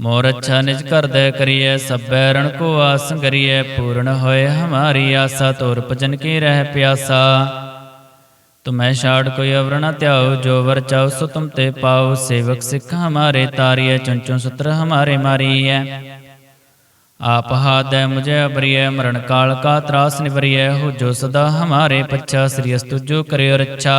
ਮੋਰ ਅੱਛਾ ਨਿਜ ਕਰ ਕਰਦੈ ਕਰੀਏ ਸਭੈ ਰਣ ਕੋ ਆਸ ਕਰੀਐ ਪੂਰਨ ਹੋਏ ਹਮਾਰੀ ਆਸਾ, ਤੋਰ ਭਜਨ ਕੀ ਰਹਿ ਪਿਆਸਾ। ਤੁਮੈ ਛਾੜ ਕੋਈ ਅਵਰ ਨ ਧਿਆਉ, ਜੋ ਵਰ ਚਾਉ ਸੋ ਤੁਮ ਤੇ ਪਾਉ, ਸੇਵਕ ਸਿੱਖ ਹਮਾਰੇ ਤਾਰੀਐ ਚੁੰਚੁ ਸੁਤਰ ਹਮਾਰੇ ਮਾਰੀਐ। ਆਪ ਹਾਦੈ ਮੁਝੇ ਅਬਰੀਐ, ਮਰਨ ਕਾਲ ਕਾ ਤਰਾਸ ਨਿਵਰੀਐ, ਹੋ ਜੋ ਸਦਾ ਹਮਾਰੇ ਪੱਛਾ, ਸ੍ਰੀ ਅਸਤੁਜੋ ਕਰਿਓ ਰੱਛਾ।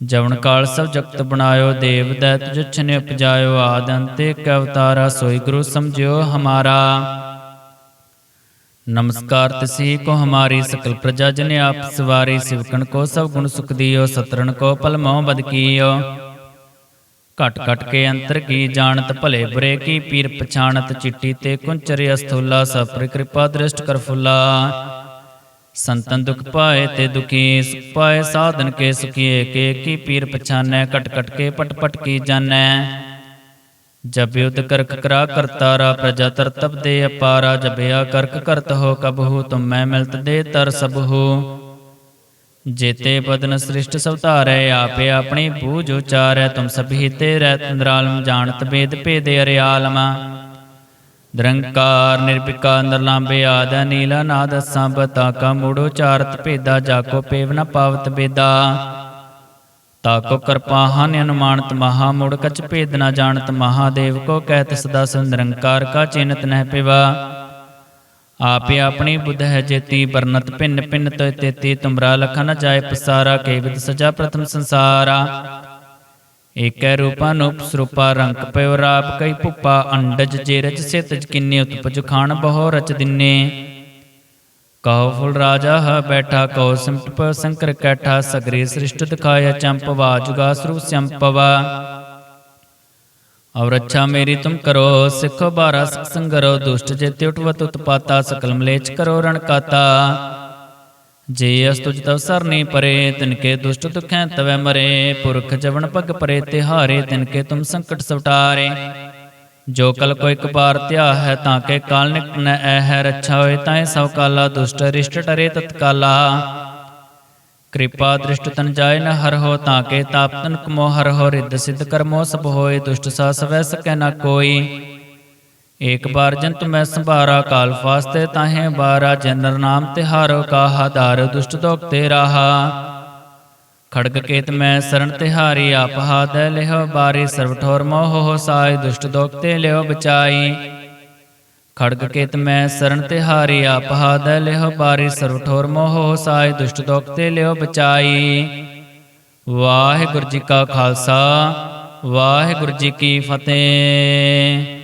ਜਵਨ ਕਾਲ ਸਭ ਜਗਤ ਬਣਾਇਓ, ਦੇਵ ਦੈਤ ਜਛਨੇ ਉਪਜਾਇਓ, ਆਦ ਅੰਤੇ ਕ ਅਵਤਾਰਾ, ਸੋਈ ਗੁਰੂ ਸਮਝਿਓ ਹਮਾਰਾ। ਨਮਸਕਾਰ ਤਿਸੀ ਕੋ ਹਮਾਰੀ ਸਕਲ ਪ੍ਰਜਾ ਜਨ ਆਪ ਸਵਾਰੀ, ਸਿਵਕਣ ਕੋ ਸਭ ਗੁਣ ਸੁਖ ਦਿਓ, ਸਤਰਣ ਕੋ ਪਲ ਮੋਹ ਬਦ ਕੀਓ। ਘਟ ਘਟ ਕੇ ਅੰਤਰ ਕੀ ਜਾਣਤ, ਭਲੇ ਬੁਰੇ ਕੀ ਪੀਰ ਪਛਾਣਤ, ਚਿੱਟੀ ਤੇ ਕੁੰਚਰੇ ਅਸਥੂਲਾ, ਸਭ ਪਰ ਕਿਰਪਾ ਦ੍ਰਿਸ਼ਟ ਕਰ ਫੁੱਲਾ। ਸੰਤਨ ਦੁਖ ਪਾਏ ਤੇ ਦੁਖੀ ਸੁਖ ਪਾਏ, ਸਾਧਨ ਕੇ ਸੁਖੀਏ, ਕੇ ਕੀ ਪੀਰ ਪਛਾਨੈ ਕਟ ਕਟ ਕੇ ਪਟ ਪਟ ਕੀ ਜਾਣੈ। ਜਬ ਯੁਧ ਕਰਕ ਕਰਾ ਕਰਤਾਰਾ ਪ੍ਰਜਾ ਤਰਤਬ ਦੇ ਅਪਾਰਾ ਜਬਿਆ ਕਰਕ ਕਰਤ ਹੋ ਕਬਹੂ ਤੁਮ ਮੈਂ ਮਿਲਤ ਦੇ ਤਰ ਸਬਹੂ ਜੇਤੇ ਬਦਨ ਸ੍ਰਿਸ਼ਟ ਸਵਤਾਰੈ ਧਾਰੈ, ਆਪੇ ਆਪਣੀ ਬੂਝ ਉਚਾਰੈ, ਤੁਮ ਸਭੀ ਤੇ ਰਹਿ ਤੰਦਰਾਲਮ ਜਾਣਤ ਬੇਦ ਭੇਦੇ ਅਰਿਆਲਮਾ। ਨਿਰੰਕਾਰ ਨਿਰਭਿਕਾ ਨਿਰਲਾਂਬੇ ਆਦ ਨੀਲਾ ਨਾਦ ਸੰਬਤਾ ਕਾ ਮੂੜੋ ਚਾਰਤ ਭੇਦਾ ਜਾਕੋ ਪੇਵ ਨ ਪਾਵਤ ਬੇਦਾ। ਤਾਕੋ ਕਿਰਪਾ ਹਨ ਅਨੁਮਾਨਤ ਮਹਾ ਮੁੜ ਕਛ ਭੇਦ ਨ ਜਾਣਤ ਮਹਾਦੇਵ ਕੋ ਕਹਿਤ ਸਦਾ ਸੰ ਨਿਰੰਕਾਰ ਕਾ ਚਿੰਤ ਨਹਿ ਪਿਵਾ। ਆਪੇ ਆਪਣੀ ਬੁੱਧ ਹੈ ਜੇਤੀ ਵਰਨਤ ਭਿੰਨ ਭਿੰਨ ਤੋਇ ਤੇਤੀ ਤੁਮਰਾ ਲਖਨ ਜਾਏ ਪਸਾਰਾ ਕੇ ਸਜਾ ਪ੍ਰਥਮ ਸੰਸਾਰਾ। ਏਕੈ ਰੂਪਾ ਨੂਪ ਰੰਗ ਪਇਓ ਰਾਪ ਕਈ ਭੁਪਾ ਅੰਡਜ ਜੇ ਰਚ ਸਿਤਜ ਕਿੰਨੇ ਉਤਪਜ ਖਾਨ ਬਹੁ ਰਚ ਦਿਨੇ। ਕਹੋ ਫੁਲ ਰਾਜਾ ਹ ਬੈਠਾ ਕਹੋ ਸਿਮਟ ਪ ਸੰਕਰ ਕੈਠਾ ਸਗਰੇ ਸ੍ਰਿਸ਼ਟ ਦਿਖਾਇਆ ਚੰਪਵਾ ਜੁਗਾ ਸਰੂ ਸੰਪਵਾ ਔਰ ਅੱਛਾ ਮੇਰੀ ਤੁਮ ਕਰੋ ਸਿੱਖੋ ਬਾਰਾ ਸਿਖ ਸੰਗਰੋ ਦੁਸ਼ਟ ਜੇ ਉਠਵਤ ਉਤਪਾਤਾ ਸਕਲ ਮਲੇਚ ਕਰੋ ਰਣਕਾਤਾ ਜੇ ਅਸ ਤੁਜ ਤਵ ਸਰਨੀ ਪਰੇ ਤਿਨਕੇ ਦੁਸ਼ਟ ਦੁਖੈ ਤਵੈ ਮਰੇ। ਪੁਰਖ ਜਵਨ ਪਗ ਪਰੇ, ਤਿਹਾਰੇ ਤਿਨਕੇ ਤੁਮ ਸੰਕਟ ਸਵਟਾਰੇ। ਜੋ ਕਲ ਕੋ ਇੱਕ ਬਾਰ ਧਿਆ ਹੈ ਤਾਂ ਕੇ ਕਾਲ ਨਿਕਟ ਨ ਐ ਹੈ ਰੱਛਾ ਹੋਏ ਤਾਂ ਸਭ ਕਾਲਾ, ਦੁਸ਼ਟ ਰਿਸ਼ਟ ਟਰੇ ਤਤਕਾਲਾ। ਕਿਰਪਾ ਦ੍ਰਿਸ਼ਟ ਤਨ ਜਾਏ ਨ ਹਰ ਹੋ, ਤਾਂ ਕੇ ਤਾਪ ਤਨ ਕਮੋ ਹਰ ਹੋ। ਰਿੱਧ ਸਿੱਧ ਕਰਮੋ ਸਭ ਹੋਏ, ਦੁਸ਼ਟ ਸਾ ਸਵੈ ਸਕੈ ਨ ਕੋਈ। ਏਕ ਬਾਰ ਜੰਤ ਮੈਂ ਸੰਭਾਰਾ ਕਾਲ ਫਾਸਤੇ ਤਾਹੇ ਬਾਰਾ, ਜਨਰ ਨਾਮ ਤਿਹਾਰੋ ਕਾਹਾ ਧਾਰ ਦੁਸ਼ਟ ਦੋਖ ਤੇ ਰਾਹਾ। ਖੜਗ ਕੇਤ ਮੈਂ ਸਰਣ ਤਿਹਾਰੀ ਆਪ ਹਾਦੈ ਲਿਹੋ ਬਾਰੀ ਸਰਵ ਠੋਰ ਮੋਹ ਹੋ ਸਾਈ, ਦੁਸ਼ਟ ਦੋਖ ਤੇ ਲਿਓ ਬਚਾਈ। ਖੜਗ ਕੇਤ ਮੈਂ ਸਰਣ ਤਿਹਾਰੀ ਆਪ ਹਾਦੈ ਲਿਹੋ ਬਾਰੀ ਸਰਵ ਠੋਰ ਮੋਹ ਹੋ ਸਾਈ, ਦੁਸ਼ਟ ਦੋਖ ਤੇ ਲਿਓ ਬਚਾਈ। ਵਾਹਿਗੁਰੂ ਜੀ ਕਾ ਖਾਲਸਾ, ਵਾਹਿਗੁਰੂ ਜੀ ਕੀ ਫਤਿਹ।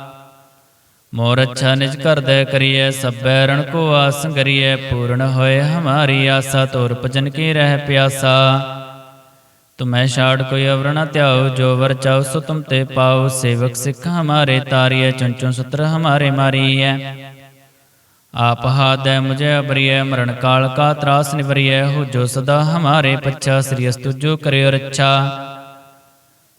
ਮੋਰ ਅੱਛਾ ਨਿਜ ਕਰ ਕਰਦੈ ਕਰੀਐ ਸਭੈ ਰਣ ਕੋ ਆਸ ਕਰੀਐ ਪੂਰਨ ਹੋਏ ਹਮਾਰੀ ਆਸਾ, ਤੋਰ ਭਜਨ ਕੀ ਰਹਿ ਪਿਆਸਾ। ਤੁਮੈ ਛਾੜ ਕੋਈ ਅਵਰ ਨ ਧਿਆਉ, ਜੋ ਵਰ ਚਾਉ ਸੋ ਤੁਮ ਤੇ ਪਾਉ, ਸੇਵਕ ਸਿੱਖ ਹਮਾਰੇ ਤਾਰੀਐ ਚੁੰਚੁ ਸੁਤਰ ਹਮਾਰੇ ਮਾਰੀਐ। ਆਪ ਹਾਦੈ ਮੁਝੇ ਅਬਰੀਐ, ਮਰਨ ਕਾਲ ਕਾ ਤਰਾਸ ਨਿਵਰੀਐ, ਹੋ ਜੋ ਸਦਾ ਹਮਾਰੇ ਪੱਛਾ, ਸ੍ਰੀ ਅਸਤੁਜੋ ਕਰਿਓ ਰੱਛਾ।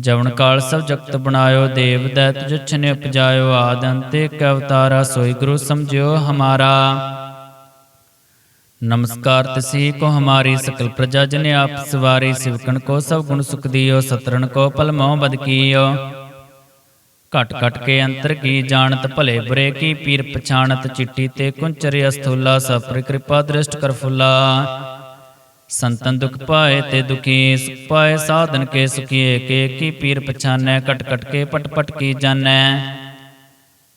ਜਵਨ ਕਾਲ ਸਭ ਜਗਤ ਬਣਾਇਓ, ਦੇਵ ਦੈਤ ਜਛ ਨੇ ਉਪਜਾਇਓ, ਆਦ ਅੰਤੇ ਕੈ ਅਵਤਾਰਾ, ਸੋਈ ਗੁਰੂ ਸਮਝਿਓ ਹਮਾਰਾ। ਨਮਸਕਾਰ ਤਸੀ ਕੋ ਹਮਾਰੀ ਸਕਲ ਪ੍ਰਜਾ ਜਨ ਆਪ ਸਵਾਰੀ, ਸਿਵਕਣ ਕੋ ਸਭ ਗੁਣ ਸੁਖ ਦਿਓ ਸਤਰਨ ਕੋ ਪਲ ਮੋਹ ਬਦ ਕੀਓ। ਘਟ ਘਟ ਕੇ ਅੰਤਰ ਕੀ ਜਾਣਤ, ਭਲੇ ਬੁਰੇ ਕੀ ਪੀਰ ਪਛਾਣਤ, ਚਿੱਟੀ ਤੇ ਕੁੰਚਰ ਅਸਥੂਲਾ ਸਪਰ ਕਿਰਪਾ ਦ੍ਰਿਸ਼ਟ ਕਰ ਫੁੱਲਾ। ਸੰਤਨ ਦੁਖ ਪਾਏ ਤੇ ਦੁਖੀ ਸੁਖ ਪਾਏ, ਸਾਧਨ ਕੇ ਸੁਖੀਏ, ਕੇ ਕੀ ਪੀਰ ਪਛਾਨੈ, ਕਟ ਕਟ ਕੇ ਪਟ ਪਟ ਕੀ ਜਾਣੈ।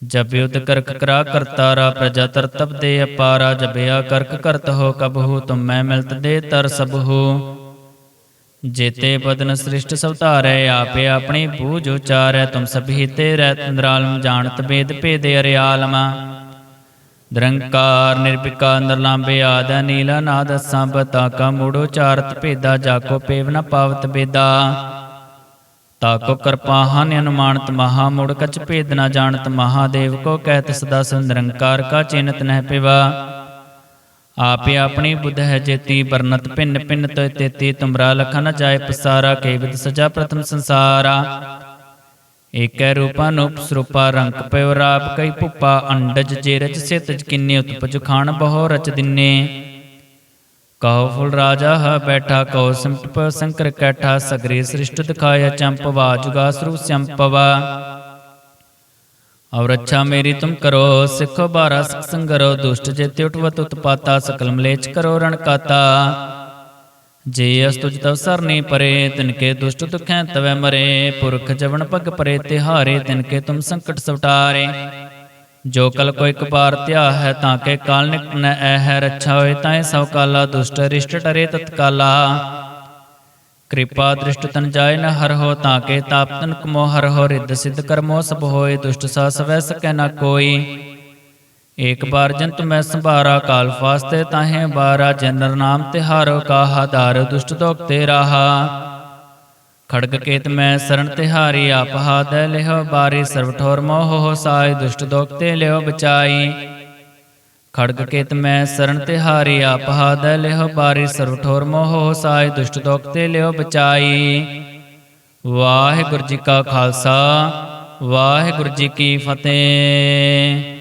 ਜਬ ਯੁਧ ਕਰਕ ਕਰਾ ਕਰਤਾਰਾ ਪ੍ਰਜਾ ਤਰ ਤਬ ਦੇ ਅਪਾਰਾ ਜਬਿਆ ਕਰਕ ਕਰਤ ਹੋ ਕਬਹੂ ਤੁਮ ਮੈਂ ਮਿਲਤ ਦੇ ਤਰ ਸਬਹੂ ਜੇਤੇ ਬਦਨ ਸ੍ਰਿਸ਼ਟ ਸਵਤਾਰੈ ਧਾਰੈ, ਆਪੇ ਆਪਣੀ ਬੂਝ ਉਚਾਰੈ, ਤੁਮ ਸਭੀ ਤੇ ਰਹਿ ਤੰਦਰਾਲਮ ਜਾਣਤ ਬੇਦ ਭੇਦੇ ਅਰਿਆਲਮਾ। ਨਿਰੰਕਾਰ ਨਿਰਭਿਕਾ ਨਿਰਲਾਂਬੇ ਆਦ ਨੀਲਾ ਨਾਦ ਸੰਭ ਤਾਕਾ ਮੂੜੋ ਚਾਰਤ ਭੇਦਾ ਜਾਕੋ ਪੇਵ ਨ ਪਾਵਤ ਬੇਦਾ। ਤਾਕੋ ਕਿਰਪਾ ਹਨ ਅਨੁਮਾਨਤ ਮਹਾ, ਮੁੜ ਕਛ ਭੇਦ ਨ ਜਾਣਤ ਮਹਾਦੇਵ ਕੋ ਕਹਿਤ ਸਦਾ ਸੰ ਨਿਰੰਕਾਰ ਕਾ ਚਿੰਤ ਨਹਿ ਪਿਵਾ। ਆਪੇ ਆਪਣੀ ਬੁੱਧ ਹੈ ਜੇਤੀ, ਵਰਨਤ ਭਿੰਨ ਭਿੰਨ ਤੋ ਤੇਤੀ, ਤੁਮਰਾ ਲਖਨ ਜਾਏ ਪਸਾਰਾ ਕੇ ਸਜਾ ਪ੍ਰਥਮ ਸੰਸਾਰਾ। ਏਕੈ ਰੂਪਾ ਨੂਪ ਰੰਗ ਪਇਓ ਰਾਪ ਕਈ ਭੁਪਾ, ਅੰਡਜ ਜੇ ਰਚ ਸਿਤਜ ਕਿੰਨੇ ਉਤਪਜ ਖਾਨ ਬਹੁ ਰਚ ਦਿਨੇ। ਕਹੋ ਫੁਲ ਰਾਜਾ ਹ ਬੈਠਾ, ਕਹੋ ਸਿਮਟ ਪ ਸੰਕਰ ਕੈਠਾ, ਸਗਰੇ ਸ੍ਰਿਸ਼ਟ ਦਿਖਾਇਆ ਚੰਪਵਾ ਜੁਗਾ ਸਰੂ ਸੰਪਵਾ ਔਰ ਅੱਛਾ ਮੇਰੀ ਤੁਮ ਕਰੋ, ਸਿੱਖੋ ਬਾਰਾ ਸਿਖ ਸੰਗਰੋ ਦੁਸ਼ਟ ਜੇ ਉਠਵਤ ਉਤਪਾਤਾ ਸਕਲ ਮਲੇਚ ਕਰੋ ਰਣ ਕਾਤਾ। ਜੇ ਅਸ ਤੁਜ ਤਵ ਸਰਨੀ ਪਰੇ ਤਿਨਕੇ ਦੁਸ਼ਟ ਦੁਖੈ ਤਵੈ ਮਰੇ। ਪੁਰਖ ਜਵਨ ਪਗ ਪਰੇ, ਤਿਹਾਰੇ ਤਿਨਕੇ ਤੁਮ ਸੰਕਟ ਸਵਟਾਰੇ। ਜੋ ਕਲ ਕੋ ਇੱਕ ਬਾਰ ਧਿਆ ਹੈ, ਤਾਂ ਕੇ ਕਾਲ ਨਿਕਟ ਨ ਐ ਹੈ। ਰੱਛਾ ਹੋਏ ਤਾਂ ਸਭ ਕਾਲਾ, ਦੁਸ਼ਟ ਰਿਸ਼ਟ ਟਰੇ ਤਤਕਾਲਾ। ਕਿਰਪਾ ਦ੍ਰਿਸ਼ਟ ਤਨ ਜਾਏ ਨ ਹਰ ਹੋ, ਤਾਂ ਕੇ ਤਾਪ ਤਨ ਕਮੋ ਹਰ ਹੋ। ਰਿੱਧ ਸਿੱਧ ਕਰਮੋ ਸਭ ਹੋਏ, ਦੁਸ਼ਟ ਸਾ ਸਵੈ ਸਕੈ ਨ ਕੋਈ। ਏਕ ਬਾਰ ਜੰਤ ਮੈਂ ਸੰਭਾਰਾ ਕਾਲ ਫਾਸਤੇ ਤਾਹੇ ਬਾਰਾ ਜਨਰ ਨਾਮ ਤਿਹਾਰੋ ਕਾਹਾ ਧਾਰ ਦੁਸ਼ਟ ਦੋਖ ਤੇ ਰਾਹਾ ਖੜਗ ਕੇਤ ਮੈਂ ਸਰਣ ਤਿਹਾਰੀ ਆਪ ਹਾਦ ਲਿਹੋ ਬਾਰੀ ਸਰਵ ਠੋਰ ਮੋਹ ਹੋ ਸਾਈ ਦੁਸ਼ਟ ਦੋਖ ਤੇ ਲਿਓ ਬਚਾਈ ਖੜਗ ਕੇਤ ਮੈਂ ਸਰਣ ਤਿਹਾਰੀ ਆਪ ਹਾਦ ਲਿਹੋ ਬਾਰੀ ਸਰਵ ਠੋਰ ਮੋਹ ਹੋ ਸਾਈ ਦੁਸ਼ਟ ਦੋਖ ਤੇ ਲਿਓ ਬਚਾਈ ਵਾਹਿਗੁਰੂ ਜੀ ਕਾ ਖਾਲਸਾ ਵਾਹਿਗੁਰੂ ਜੀ ਕੀ ਫਤਿਹ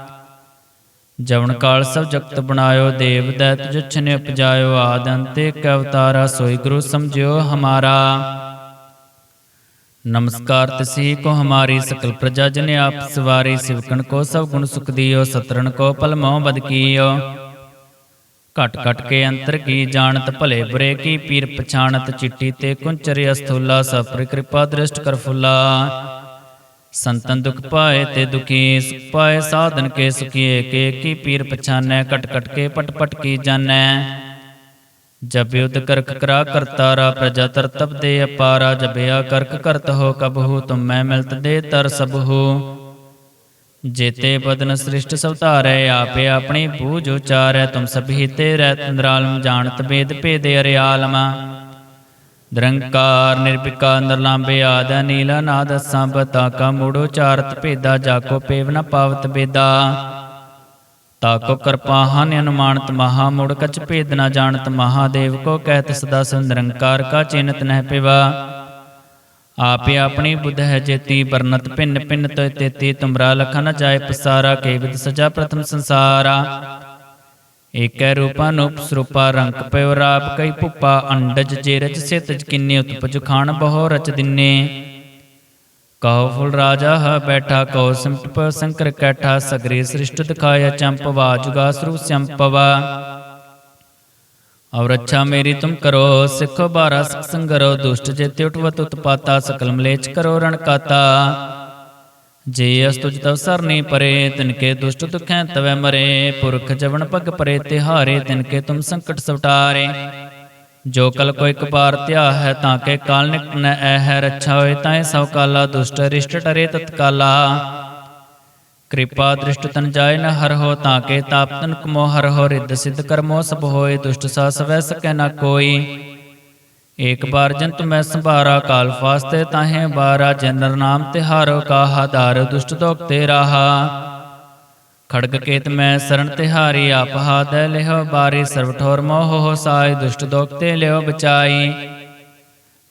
ਜਵਨ ਕਾਲ ਸਭ ਜਗਤ ਬਣਾਇਓ, ਦੇਵ ਦੈਤ ਜਛ ਨੇ ਉਪਜਾਇਓ, ਆਦ ਅੰਤੇ ਕੈ ਅਵਤਾਰਾ, ਸੋਈ ਗੁਰੂ ਸਮਝਿਓ ਹਮਾਰਾ। ਨਮਸਕਾਰ ਤਸੀ ਕੋ ਹਮਾਰੀ ਸਕਲ ਪ੍ਰਜਾ ਜਨ ਆਪ ਸਵਾਰੀ, ਸਿਵਕਣ ਕੋ ਸਭ ਗੁਣ ਸੁਖ ਦਿਓ ਸਤਰਨ ਕੋ ਪਲ ਮੋਹ ਬਦ ਕੀਓ। ਘਟ ਘਟ ਕੇ ਅੰਤਰ ਕੀ ਜਾਣਤ, ਭਲੇ ਬੁਰੇ ਕੀ ਪੀਰ ਪਛਾਣਤ, ਚਿੱਟੀ ਤੇ ਕੁੰਚਰ ਅਸਥੂਲਾ, ਸਪਰ ਕਿਰਪਾ ਦ੍ਰਿਸ਼ਟ ਕਰ ਫੁੱਲਾ। ਸੰਤਨ ਦੁਖ ਪਾਏ ਤੇ ਦੁਖੀ ਸੁਖ ਪਾਏ, ਸਾਧਨ ਕੇ ਸੁਖੀਏ, ਕੇ ਕੀ ਪੀਰ ਪਛਾਨੈ, ਕਟ ਕਟ ਕੇ ਪਟ ਪਟ ਕੀ ਜਾਣੈ। ਜਬ ਯੁਧ ਕਰਕ ਕਰਾ ਕਰਤਾਰਾ ਪ੍ਰਜਾ ਤਰ ਤਬ ਦੇ ਅਪਾਰਾ ਜਬਿਆ ਕਰਕ ਕਰਤ ਹੋ ਕਬਹੂ ਤੁਮ ਮੈਂ ਮਿਲਤ ਦੇ ਤਰ ਸਬਹੂ ਜੇਤੇ ਬਦਨ ਸ੍ਰਿਸ਼ਟ ਸਵਤਾਰੈ ਧਾਰੈ, ਆਪੇ ਆਪਣੀ ਬੂਝ ਉਚਾਰੈ, ਤੁਮ ਸਭੀ ਤੇ ਰਹਿ ਤੰਦਰਾਲਮ ਜਾਣਤ ਬੇਦ ਭੇਦੇ ਅਰਿਆਲਮਾ। ਨਿਰੰਕਾਰ ਨਿਰਭਿਕਾ ਨਿਰਲੰਬੇ ਆਦ ਨੀਲਾ ਨਾਦ ਸੰਭ ਤਾਕਾ ਮੂੜੋ ਚਾਰਤ ਭੇਦਾ ਜਾਕੋ ਪੇਵ ਨ ਪਾਵਤ ਬੇਦਾ। ਤਾਕੋ ਕਿਰਪਾ ਹਨ ਅਨੁਮਾਨਤ ਮਹਾ ਮੁੜ ਕਛ ਭੇਦ ਨ ਜਾਣਤ ਮਹਾਦੇਵ ਕੋ ਕਹਿਤ ਸਦਾ ਸੰ ਨਿਰੰਕਾਰ ਕਾ ਚਿੰਤ ਨਹਿ ਪਿਵਾ। ਆਪੇ ਆਪਣੀ ਬੁੱਧ ਹੈ ਜੇਤੀ ਵਰਨਤ ਭਿੰਨ ਭਿੰਨ ਤੋਇ ਤੇਤੀ ਤੁਮਰਾ ਲਖਨ ਜਾਏ ਪਸਾਰਾ ਕੇ ਸਜਾ ਪ੍ਰਥਮ ਸੰਸਾਰਾ। ਏਕੈ ਰੂਪਾ ਸਰੂਪਾ ਰੰਗ ਪਇਓ ਰਾਪ ਕਈ ਭੁਪਾ ਅੰਡਜ ਜੇ ਰਚ ਸਿਤਜ ਕਿੰਨੇ ਉਤਪਜ ਖਾਨ ਬਹੁ ਰਚ ਦਿਨੇ। ਕਹੋ ਫੁਲ ਰਾਜਾ ਹ ਬੈਠਾ ਕਹੋ ਸਿਮਟ ਪ ਸੰਕਰ ਕੈਠਾ ਸਗਰੇ ਸ੍ਰਿਸ਼ਟ ਦਿਖਾਇਆ ਚੰਪਵਾ ਜੁਗਾ ਸਰੂ ਸੰਪਵਾ ਔਰ ਅੱਛਾ ਮੇਰੀ ਤੁਮ ਕਰੋ ਸਿੱਖੋ ਬਾਰਾ ਸੰਗਰੋ ਦੁਸ਼ਟ ਜੇ ਉਠਵਤ ਉਤਪਾਤਾ ਸਕਲ ਮਲੇਚ ਕਰੋ ਰਣਕਾਤਾ ਜੇ ਅਸ ਤੁਜ ਤਵ ਸਰਨੀ ਪਰੇ ਤਿਨਕੇ ਦੁਸ਼ਟ ਦੁਖੈ ਤਵੈ ਮਰੇ। ਪੁਰਖ ਜਵਨ ਪਗ ਪਰੇ, ਤਿਹਾਰੇ ਤਿਨਕੇ ਤੁਮ ਸੰਕਟ ਸਵਟਾਰੇ। ਜੋ ਕਲ ਕੋ ਇੱਕ ਬਾਰ ਧਿਆ ਹੈ ਤਾਂ ਕੇ ਕਾਲ ਨਿਕਟ ਨ ਐ ਹੈ ਰੱਛਾ ਹੋਏ ਤਾਂ ਸਭ ਕਾਲਾ, ਦੁਸ਼ਟ ਰਿਸ਼ਟ ਟਰੇ ਤਤਕਾਲਾ। ਕਿਰਪਾ ਦ੍ਰਿਸ਼ਟ ਤਨ ਜਾਏ ਨ ਹਰ ਹੋ, ਤਾਂ ਕੇ ਤਾਪ ਤਨ ਕਮੋ ਹਰ ਹੋ। ਰਿੱਧ ਸਿੱਧ ਕਰਮੋ ਸਭ ਹੋਏ, ਦੁਸ਼ਟ ਸਾ ਸਵੈ ਸਕੈ ਨ ਕੋਈ। ਏਕ ਬਾਰ ਜੰਤ ਮੈਂ ਸੰਭਾਰਾ ਕਾਲ ਫਾਸਤੇ ਤਾਹੇ ਬਾਰਾ ਜਨਰ ਨਾਮ ਤਿਹਾਰੋ ਕਾਹਾ ਧਾਰ ਦੁਸ਼ਟ ਦੋਖ ਤੇ ਰਾਹਾ ਖੜਗ ਕੇਤ ਮੈਂ ਸਰਣ ਤਿਹਾਰੀ ਆਪ ਹਾਦ ਲਿਹੋ ਬਾਰੀ ਸਰਵ ਠੋਰ ਮੋਹ ਹੋ ਸਾਈ ਦੁਸ਼ਟ ਦੋਖ ਤੇ ਲਿਓ ਬਚਾਈ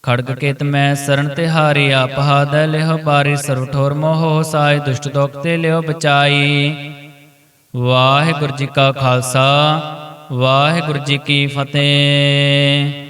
ਖੜਗ ਕੇਤ ਮੈਂ ਸਰਣ ਤਿਹਾਰੀ ਆਪ ਹਾਦ ਲਿਹੋ ਬਾਰੀ ਸਰਵ ਠੋਰ ਮੋਹ ਹੋ ਸਾਈ ਦੁਸ਼ਟ ਦੋਖ ਤੇ ਲਿਓ ਬਚਾਈ ਵਾਹਿਗੁਰੂ ਜੀ ਕਾ ਖਾਲਸਾ ਵਾਹਿਗੁਰੂ ਜੀ ਕੀ ਫਤਿਹ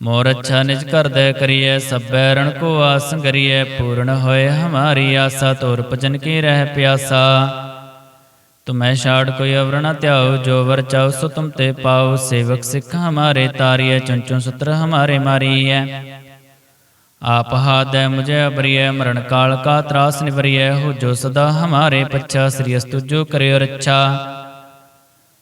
ਮੋਰ ਅੱਛਾ ਨਿਜ ਕਰਦੈ ਕਰੀਐ, ਸਭੈ ਰਣ ਕੋ ਆਸ ਕਰੀਐ ਪੂਰਨ ਹੋਏ ਹਮਾਰੀ ਆਸਾ, ਤੋਰ ਭਜਨ ਕੀ ਰਹਿ ਪਿਆਸਾ। ਤੁਮੈ ਛਾੜ ਕੋਈ ਅਵਰ ਨ ਧਿਆਓ ਜੋ ਵਰ ਚਾਉ ਸੋ ਤੁਮ ਤੇ ਪਾਉ, ਸੇਵਕ ਸਿੱਖ ਹਮਾਰੇ ਤਾਰੀਐ ਚੁੰਚੁ ਸਤਰ ਹਮਾਰੇ ਮਾਰੀਐ। ਆਪ ਹਾਦੈ ਮੁਝੇ ਅਬਰੀਐ, ਮਰਨ ਕਾਲ ਕਾ ਤਰਾਸ ਨਿਵਰੀਐ, ਹੋ ਜੋ ਸਦਾ ਹਮਾਰੇ ਪੱਛਾ, ਸ੍ਰੀ ਅਸਤੁ ਜੋ ਕਰਿਓ ਰੱਛਾ।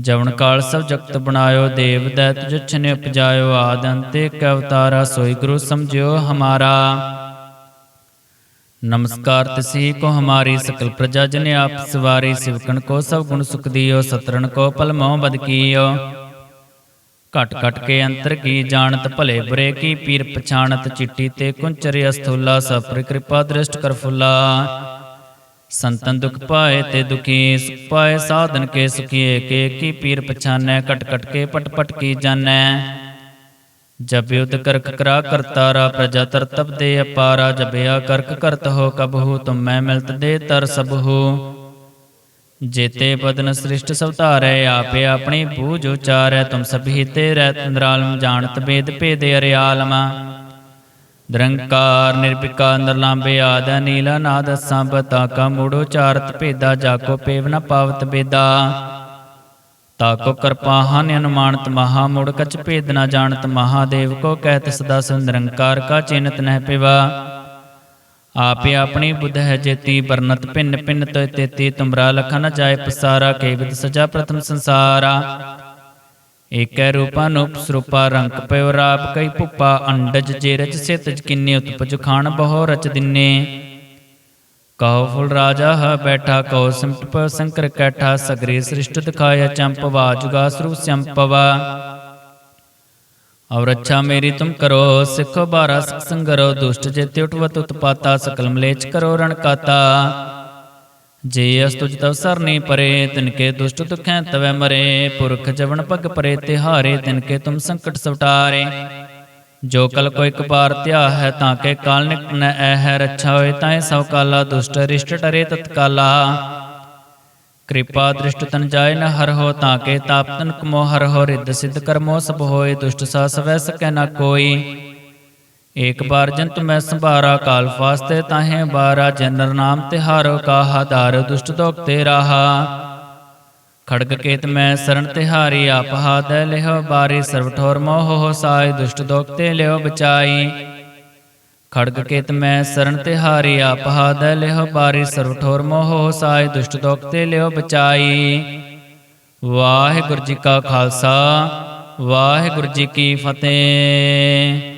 ਜਵਨ ਕਾਲ ਸਭ ਜਗਤ ਬਣਾਇਓ, ਦੇਵ ਦੈਤ ਜਛਨੇ ਉਪਜਾਇਓ, ਆਦ ਅੰਤੇ ਕ ਅਵਤਾਰਾ, ਸੋਈ ਗੁਰੂ ਸਮਝਿਓ ਹਮਾਰਾ। ਨਮਸਕਾਰ ਤਿਸੀ ਕੋ ਹਮਾਰੀ ਸਕਲ ਪ੍ਰਜਾ, ਜਨ ਆਪ ਸਵਾਰੀ ਸਿਵਕਣ ਕੋ ਸਭ ਗੁਣ ਸੁਖ ਦਿਓ, ਸਤਰਣ ਕੋ ਪਲ ਮੋਹ ਬਦ ਕੀਓ। ਘਟ ਘਟ ਕੇ ਅੰਤਰ ਕੀ ਜਾਣਤ, ਭਲੇ ਬੁਰੇ ਕੀ ਪੀਰ ਪਛਾਣਤ, ਚਿੱਟੀ ਤੇ ਕੁੰਚਰਿ ਅਸਥੂਲਾ, ਸਪਰ ਕਿਰਪਾ ਦ੍ਰਿਸ਼ਟ ਕਰ ਫੁੱਲਾ। ਸੰਤਨ ਦੁਖ ਪਾਏ ਤੇ ਦੁਖੀ ਸੁਖ ਪਾਏ ਸਾਧਨ ਕੇ ਸੁਖੀਏ, ਕੇ ਕੀ ਪੀਰ ਪਛਾਨੈ ਕਟ ਕਟ ਕੇ ਪਟ ਪਟ ਕੀ ਜਾਣੈ। ਜਬ ਯੁਧ ਕਰਕ ਕਰਾ ਕਰਤਾਰਾ ਪ੍ਰਜਾ ਤਰਤਬ ਦੇ ਅਪਾਰਾ ਜਬਿਆ ਕਰਕ ਕਰਤ ਹੋ ਕਬਹੂ ਤੁਮ ਮੈਂ ਮਿਲਤ ਦੇ ਤਰ ਸਬਹੂ ਜੇਤੇ ਬਦਨ ਸ੍ਰਿਸ਼ਟ ਸਭ ਧਾਰੈ, ਆਪੇ ਆਪਣੀ ਬੂਝ ਉਚਾਰੈ, ਤੁਮ ਸਭੀ ਤੇ ਰਹਿ ਤੰਦਰਾਲਮ ਜਾਣਤ ਬੇਦ ਭੇਦ ਅਰਿਆਲਮਾ। ਨਿਰੰਕਾਰ ਨਿਰਭਿਕਾ ਨਿਰਲੰਬੇ ਆਦ ਨੀਲਾ ਨਾਦ ਸੰਭ ਤਾਕਾ ਮੂੜੋ ਚਾਰਤ ਭੇਦਾ ਜਾਕੋ ਪੇਵ ਨ ਪਾਵਤ ਬੇਦਾ। ਤਾਕੋ ਕਿਰਪਾ ਹਨ ਅਨੁਮਾਨਤ ਮਹਾ, ਮੁੜ ਕਛ ਭੇਦ ਨ ਜਾਣਤ ਮਹਾਦੇਵ ਕੋ ਕਹਿਤ ਸਦਾ ਸੰ ਨਿਰੰਕਾਰ ਕਾ ਚਿੰਤ ਨਹਿ ਪਿਵਾ। ਆਪੇ ਆਪਣੀ ਬੁੱਧ ਹੈ ਜੇਤੀ ਵਰਨਤ ਭਿੰਨ ਭਿੰਨ ਤੋਇ ਤੇਤੀ, ਤੁਮਰਾ ਲਖਨ ਜਾਏ ਪਸਾਰਾ ਕੇ ਸਜਾ ਪ੍ਰਥਮ ਸੰਸਾਰਾ। ਏਕੈ ਰੂਪਾ ਸਰੂਪਾ ਰੰਗ ਪਇਓ ਰਾਪ ਕਈ ਭੁਪਾ ਅੰਡਜ ਜੇ ਰਚ ਸਿਤਜ ਕਿੰਨੇ ਉਤਪਜ ਖਾਨ ਬਹੁ ਰਚ ਦਿਨੇ। ਕਹੋ ਫੁਲ ਰਾਜਾ ਹ ਬੈਠਾ, ਕਹੋ ਸਿਮਟ ਪ ਸੰਕਰ ਕੈਠਾ, ਸਗਰੇ ਸ੍ਰਿਸ਼ਟ ਦਿਖਾਇਆ ਚੰਪਵਾ ਜੁਗਾ ਸਰੂ ਸੰਪਵਾ ਔਰ ਅੱਛਾ ਮੇਰੀ ਤੁਮ ਕਰੋ, ਸਿੱਖੋ ਬਾਰਾ ਸੰਗਰੋ ਦੁਸ਼ਟ ਜੇ ਉਠਵਤ ਉਤਪਾਤਾ ਸਕਲ ਮਲੇਚ ਕਰੋ ਰਣਕਾਤਾ ਜੇ ਅਸ ਤੁਜ ਤਵ ਸਰਨੀ ਪਰੇ ਤਿਨਕੇ ਦੁਸ਼ਟ ਦੁਖੈ ਤਵੈ ਮਰੇ। ਪੁਰਖ ਜਵਨ ਪਗ ਪਰੇ, ਤਿਹਾਰੇ ਤਿਨਕੇ ਤੁਮ ਸੰਕਟ ਸਵਟਾਰੇ। ਜੋ ਕਲ ਕੋ ਇੱਕ ਬਾਰ ਧਿਆ ਹੈ ਤਾਂ ਕੇ ਕਾਲ ਨਿਕਟ ਨ ਐ ਹੈ ਰੱਛਾ ਹੋਏ ਤਾਂ ਸਭ ਕਾਲਾ, ਦੁਸ਼ਟ ਰਿਸ਼ਟ ਟਰੇ ਤਤਕਾਲਾ। ਕਿਰਪਾ ਦ੍ਰਿਸ਼ਟ ਤਨ ਜਾਏ ਨ ਹਰ ਹੋ, ਤਾਂ ਕੇ ਤਾਪ ਤਨ ਕਮੋ ਹਰ ਹੋ। ਰਿੱਧ ਸਿੱਧ ਕਰਮੋ ਸਭ ਹੋਏ, ਦੁਸ਼ਟ ਸਾ ਸਵੈ ਸਕੈ ਨ ਕੋਈ। ਏਕ ਬਾਰ ਜੰਤ ਮੈਂ ਸੰਭਾਰਾ ਕਾਲ ਫਾਸਤੇ ਤਾਹੇ ਬਾਰਾ ਜਨਰ ਨਾਮ ਤਿਹਾਰੋ ਕਾਹਾ ਧਾਰ ਦੁਸ਼ਟ ਦੋਖ ਤੇ ਰਾਹਾ ਖੜਗ ਕੇਤ ਮੈਂ ਸਰਣ ਤਿਹਾਰੀ ਆਪ ਹਾਦੈ ਲਿਹੋ ਬਾਰੀ ਸਰਬ ਠੋਰ ਮੋਹ ਹੋ ਸਾਈ ਦੁਸ਼ਟ ਦੋਖ ਤੇ ਲਿਓ ਬਚਾਈ ਖੜਗ ਕੇਤ ਮੈਂ ਸਰਣ ਤਿਹਾਰੀ ਆਪ ਹਾਦੈ ਲਿਹੋ ਬਾਰੀ ਸਰਬ ਠੋਰ ਮੋਹ ਹੋ ਸਾਈ ਦੁਸ਼ਟ ਦੋਖ ਤੇ ਲਿਓ ਬਚਾਈ ਵਾਹਿਗੁਰੂ ਜੀ ਕਾ ਖਾਲਸਾ ਵਾਹਿਗੁਰੂ ਜੀ ਕੀ ਫਤਿਹ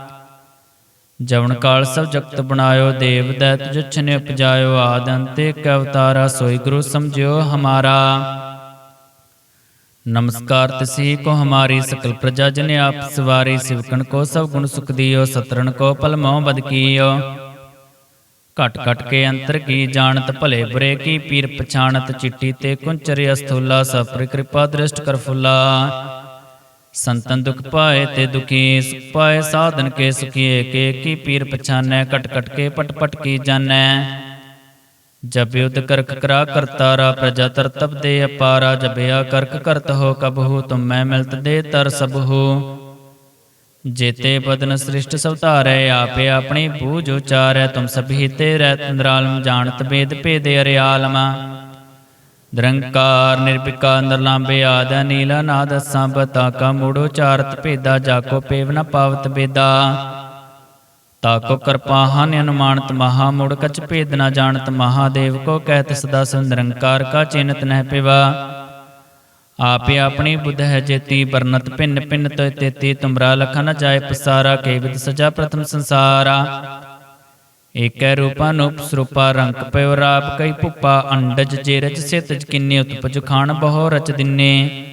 ਜਵਨ ਕਾਲ ਸਭ ਜਗਤ ਬਣਾਇਓ, ਦੇਵ ਦੈਤ ਜਛਨੇ ਉਪਜਾਇਓ, ਆਦ ਅੰਤੇ ਕ ਅਵਤਾਰਾ ਸੋਈ ਗੁਰੂ ਸਮਝਿਓ ਹਮਾਰਾ। ਨਮਸਕਾਰ ਤਿਸੀ ਕੋ ਹਮਾਰੀ ਸਕਲ ਪ੍ਰਜਾ ਜਨ ਆਪ ਸਵਾਰੀ, ਸਿਵਕਣ ਕੋ ਸਭ ਗੁਣ ਸੁਖ ਦਿਓ, ਸਤਰਣ ਕੋ ਪਲ ਮੋਹ ਬਦ ਕੀਓ। ਘਟ ਘਟ ਕੇ ਅੰਤਰ ਕੀ ਜਾਣਤ, ਭਲੇ ਬੁਰੇ ਕੀ ਪੀਰ ਪਛਾਣਤ, ਚਿੱਟੀ ਤੇ ਕੁੰਚਰਿ ਅਸਥੂਲਾ ਸਪਰ ਕਿਰਪਾ ਦ੍ਰਿਸ਼ਟ ਕਰ ਫੁੱਲਾ। ਸੰਤਨ ਦੁਖ ਪਾਏ ਤੇ ਦੁਖੀ ਸੁਖ ਪਾਏ ਸਾਧਨ ਕੇ ਸੁਖੀਏ, ਕੇ ਕੀ ਪੀਰ ਪਛਾਨੈ ਕਟ ਕਟ ਕੇ ਪਟ ਪਟ ਕੀ ਜਾਣੈ। ਜਬ ਯੁਧ ਕਰਕ ਕਰਾ ਕਰਤਾਰਾ ਪ੍ਰਜਾ ਤਰਤਬ ਦੇ ਅਪਾਰਾ ਜਬਿਆ ਕਰਕ ਕਰਤ ਹੋ ਕਬਹੂ ਤੁਮ ਮੈਂ ਮਿਲਤ ਦੇ ਤਰ ਸਬਹੂ ਜੇਤੇ ਬਦਨ ਸ੍ਰਿਸ਼ਟ ਸਭ ਧਾਰੈ, ਆਪੇ ਆਪਣੀ ਬੂਝ ਉਚਾਰੈ, ਤੁਮ ਸਭੀ ਤੇ ਰਹਿ ਤੰਦਰਾਲਮ ਜਾਣਤ ਬੇਦ ਭੇਦੇ ਅਰਿਆਲਮਾ। ਨਿਰੰਕਾਰ ਨਿਰਭਿਕਾ ਨਿਰਲਾਂਬੇ ਆਦ ਨੀਲਾ ਨਾਦ ਸੰਬਤਾ ਕਾ ਮੂੜੋ ਚਾਰਤ ਭੇਦਾ ਜਾਕੋ ਪੇਵ ਨ ਪਾਵਤ ਬੇਦਾ। ਤਾਕੋ ਕਿਰਪਾ ਅਨੁਮਾਨਤ ਮਹਾ ਮੁੜ ਕਛ ਭੇਦ ਨ ਜਾਣਤ ਮਹਾਦੇਵ ਕੋ ਕਹਿਤ ਸਦਾ ਸੰ ਨਿਰੰਕਾਰ ਕਾ ਚਿੰਤ ਨਹਿ ਪਿਵਾ। ਆਪੇ ਆਪਣੀ ਬੁੱਧ ਹੈ ਜੇਤੀ ਵਰਨਤ ਭਿੰਨ ਭਿੰਨ ਤੋਇ ਤੇਤੀ ਤੁਮਰਾ ਲਖਨ ਨ ਜਾਏ ਪਸਾਰਾ ਕੇ ਸਜਾ ਪ੍ਰਥਮ ਸੰਸਾਰਾ। ਏਕੈ ਰੂਪਾ ਸਰੂਪਾ ਰੰਗ ਪਇਓ ਰਾਪ ਕਈ ਭੁਪਾ ਅੰਡਜ ਜੇ ਰਚ ਸਿਤਜ ਕਿੰਨੇ ਉਤਪਜ ਖਾਨ ਬਹੁ ਰਚ ਦਿਨੇ।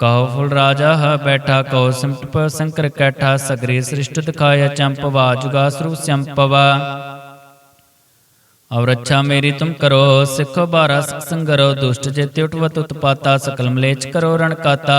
ਕਹੋ ਫੁਲ ਰਾਜਾ ਹ ਬੈਠਾ, ਕਹੋ ਸਿਮਟ ਪ ਸੰਕਰ ਕੈਠਾ, ਸਗਰੇ ਸ੍ਰਿਸ਼ਟ ਦਿਖਾਇਆ ਚੰਪਵਾ ਜੁਗਾ ਸਰੂ ਸੰਪਵਾ ਔਰ ਅੱਛਾ ਮੇਰੀ ਤੁਮ ਕਰੋ, ਸਿੱਖੋ ਬਾਰਾ ਸੰਗਰੋ ਦੁਸ਼ਟ ਜੇ ਤਿਉਟਵਤ ਉਤਪਾਤਾ ਸਕਲ ਮਲੇਚ ਕਰੋ ਰਣਕਾਤਾ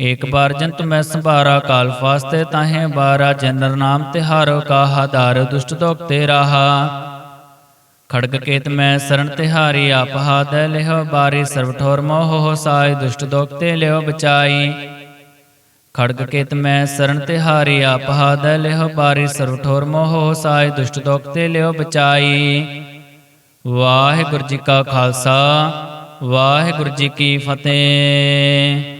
ਏਕ ਬਾਰ ਜੰਤ ਮੈਂ ਸੰਭਾਰਾ ਕਾਲ ਫਾਸਤੇ, ਤਾਹੇ ਬਾਰਾ ਜਨਰ ਨਾਮ ਤਿਹਾਰੋ ਕਾਹਾ ਧਾਰ ਦੁਸ਼ਟ ਦੋਖ ਤੇ ਖੜਗ ਕੇਤ ਮੈਂ ਸਰਣ ਤਿਹਾਰੀ ਆਪ ਹਾਦੈ ਲਿਹੋ ਬਾਰੀ ਸਰਬ ਠੋਰ ਮੋਹ ਹੋ ਸਾਈ ਦੁਸ਼ਟ ਦੋਖ ਤੇ ਲਿਓ ਬਚਾਈ। ਖੜਗ ਕੇਤ ਮੈਂ ਸਰਣ ਤਿਹਾਰੀ ਆਪ ਹਾਦੈ ਲਿਹੋ ਬਾਰੀ ਸਰਬ ਠੋਰ ਮੋਹ ਹੋ ਸਾਈ ਦੁਸ਼ਟ ਦੋਖ ਤੇ ਲਿਓ ਬਚਾਈ। ਵਾਹਿਗੁਰੂ ਜੀ ਕਾ ਖਾਲਸਾ, ਵਾਹਿਗੁਰੂ ਜੀ ਕੀ ਫਤਿਹ।